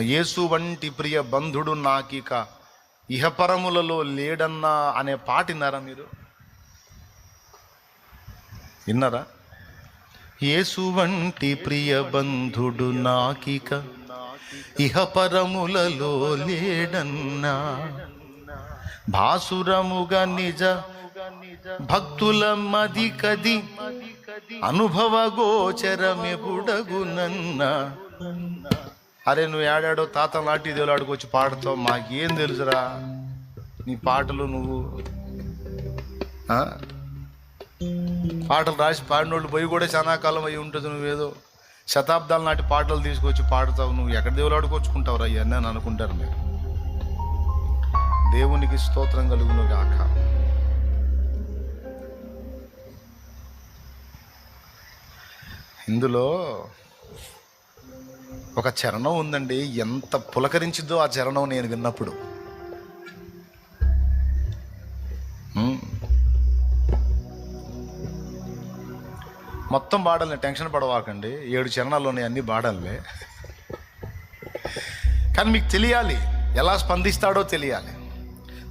యేసు వంటి ప్రియ బంధుడు నాకిక ఇహపరములలో లేడన్నా అనే పాట విన్నారా మీరు? విన్నారా? యేసు వంటి ప్రియ బంధుడు నాకిక ఇహపరములలో లేడన్నా. భాసురముగా నిజ భక్తుల మది కది అనుభవ గోచరమెపుడగునన్నా. అరే నువ్వు ఏడాడో తాత లాంటి దేవుడు ఆడుకొచ్చి పాడతావు మాకేం తెలుసురా? నీ పాటలు నువ్వు పాటలు రాసి పాడినోళ్ళు పోయి కూడా చాలా కాలం అయి ఉంటుంది నువ్వేదో. శతాబ్దాల నాటి పాటలు తీసుకొచ్చి పాడతావు నువ్వు ఎక్కడ దేవులు ఆడుకొచ్చుకుంటావురా ఇవన్నీ అని అనుకుంటారు మీరు. దేవునికి స్తోత్రం కలుగును గాక. ఇందులో ఒక చరణం ఉందండి. ఎంత పులకరించిద్దో ఆ చరణం నేను విన్నప్పుడు. మొత్తం పాడాలని టెన్షన్ పడవాకండి. ఏడు చరణాలు ఉన్నాయి అన్ని పాడాలే కానీ మీకు తెలియాలి ఎలా స్పందిస్తాడో తెలియాలి.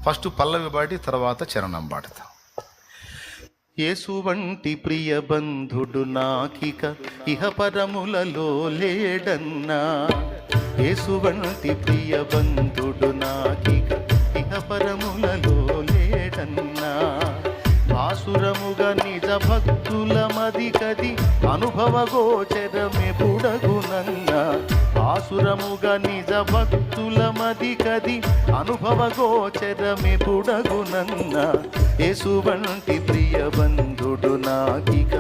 ఫస్ట్ పల్లవి పాడి తర్వాత చరణం పాడతాం యేసువంటి ప్రియ బంధుడు నాకిక ఇహపరములలో లేడన్నా. యేసువంటి ప్రియ బంధుడు నాకిక ఇహపరములలో లేడన్నా. ఆసురముగా నిజ భక్తుల మది కది అనుభవ గోచరమే ఆసురముగా నిజ భక్తుల మది కది అనుభవ గోచరమే బుడగునన్నా యేసు వంటి ప్రియ బంధుడు నాకిక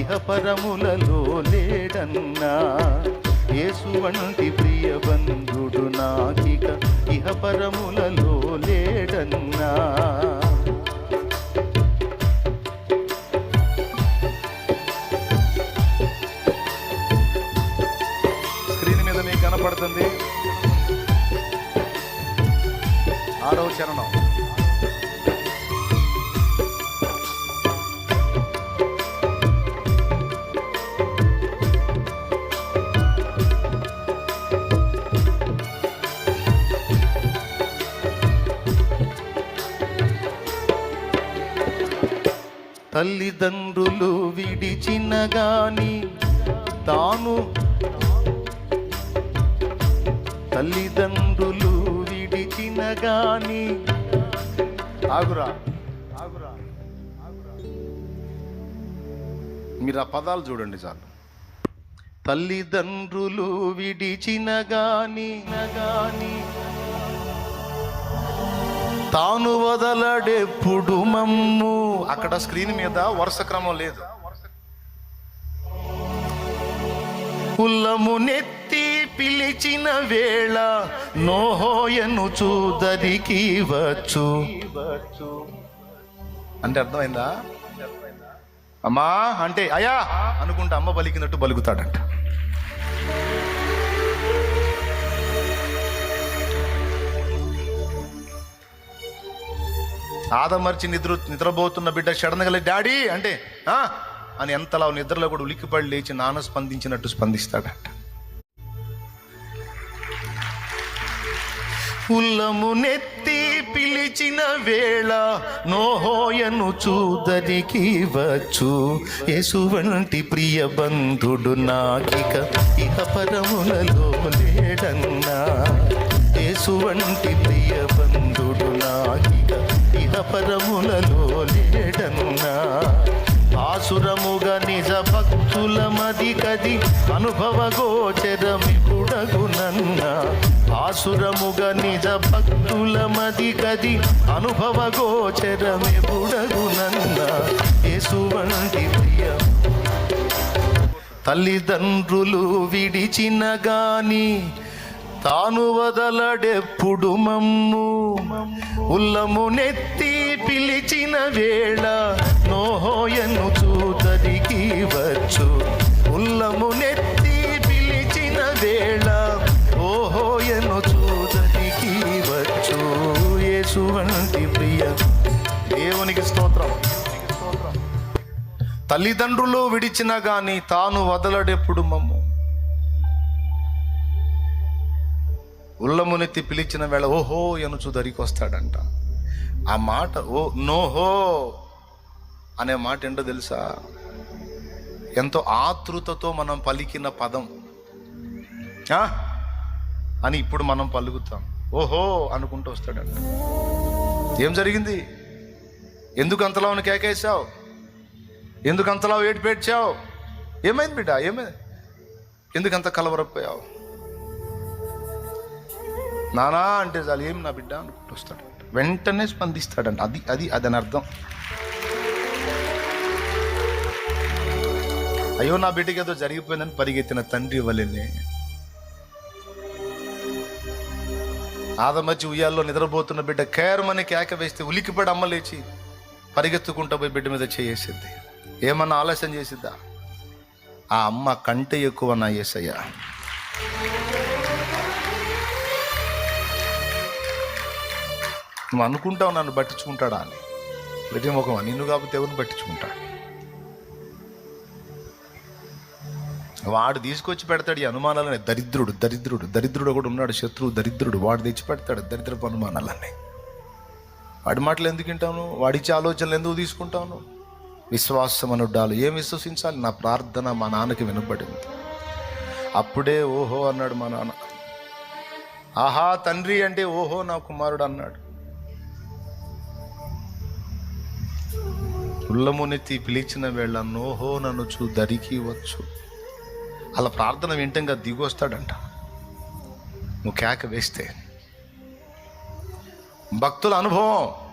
ఇహ పరములలో లేడన్నా యేసువంటి ప్రియ బంధుడు నాకిక ఇహ పరములలో లేడన్నా కనపడుతుంది. ఆరవ చరణం. తల్లిదండ్రులు విడిచినగాని తాను తల్లిదండ్రులు విడిచిన గాని ఆగురా ఆగురా మీరు ఆ పదాలు చూడండి చాలు. తల్లిదండ్రులు విడిచిన గాని గాని తాను వదలడెప్పుడు మమ్ము? అక్కడ స్క్రీన్ మీద వరుస క్రమం లేదు. కుల్లము నెత్తి పిలిచిన వేళ నోహోయను చూదరికి వచ్చు. అంటే అర్థమైందా? అమ్మా అంటే అయా అనుకుంటా అమ్మ పలికినట్టు పలుకుతాడంట. ఆదమర్చి నిద్ర నిద్రపోతున్న బిడ్డ సడన్గా డాడీ అంటే అని ఎంతలా నిద్రలో కూడా ఉలిక్కిపడి లేచి నాన్న స్పందించినట్టు స్పందిస్తాడట. ఉల్లము నెత్తి పిలిచిన వేళ నోహోయను చూదరికి వచ్చు. యేసువంటి ప్రియ బంధుడు నాకిక ఇహ పరములలో లేడన్నా. యేసువంటి ప్రియ బంధుడు నాకిక ఇహ పరములలో లేడన్నా. ఆసురముగా నిజ భక్తుల మది కది అనుభవగో ఆసురముగా నిజ భక్తుల మది గది అనుభవ గోచరమిపుడగునన్న యేసువంటి ప్రియ. తల్లిదండ్రులు విడిచిన గాని తాను వదలడెప్పుడు మమ్ము. ఉల్లము నెత్తి పిలిచిన వేళ నోహోయను చూతరికి వచ్చు. తల్లిదండ్రులు విడిచిన గాని తాను వదలడెప్పుడు మమ్ము? ఉల్లమునెత్తి పిలిచిన వేళ ఓహో ఎనుచు దరికి వస్తాడంట ఆ మాట ఓ నోహో అనే మాట ఏంటో తెలుసా? ఎంతో ఆతృతతో మనం పలికిన పదం. ఆ? అని ఇప్పుడు మనం పలుకుతాం. ఓహో అనుకుంటూ వస్తాడంట. ఏం జరిగింది? ఎందుకు అంతలా ఉన్న కేకేసావు ఎందుకు అంతలా ఏటు ఏమైంది బిడ్డ? ఏమైంది? ఎందుకంత కలవరపోయావు? నానా అంటే చాలు ఏం నా బిడ్డ అనుకుంటూ వస్తాడు. వెంటనే స్పందిస్తాడంట. అది అది అదని అర్థం. అయ్యో నా బిడ్డకి ఏదో జరిగిపోయిందని పరిగెత్తిన తండ్రి వలెనే ఆదమచ్చి ఉయ్యాల్లో నిద్రపోతున్న బిడ్డ కేరమని కేక వేస్తే ఉలికిపడి అమ్మ లేచి పరిగెత్తుకుంటూ పోయి బిడ్డ మీద చేసేసింది ఏమన్నా ఆలస్యం చేసిద్దా? ఆ అమ్మ కంటే ఎక్కువ నా ఏసయ్య నువ్వు అనుకుంటావు నన్ను పట్టించుకుంటాడా అని. ప్రతి ముఖం నిన్ను కాకపోతే ఎవరిని పట్టించుకుంటాడు వాడు తీసుకొచ్చి పెడతాడు ఈ అనుమానాలని దరిద్రుడు దరిద్రుడు దరిద్రుడు కూడా ఉన్నాడు. శత్రువు దరిద్రుడు. వాడు తెచ్చి పెడతాడు దరిద్రపు అనుమానాలన్నీ. వాడి మాటలు ఎందుకు వింటాను వాడిచ్చే ఆలోచనలు ఎందుకు తీసుకుంటాను విశ్వాసం అనుడ్డాలు ఏం విశ్వసించాలి? నా ప్రార్థన మా నాన్నకి వినపడింది అప్పుడే ఓహో అన్నాడు మా నాన్న. ఆహా తండ్రి అంటే ఓహో నా కుమారుడు అన్నాడు. ఉల్లమునెత్తి పిలిచిన వేళ నోహో నన్ను చూ దరికి వచ్చు. అలా ప్రార్థన వింటంగా దిగొస్తాడంట నువ్వు కేక వేస్తే భక్తుల అనుభవం.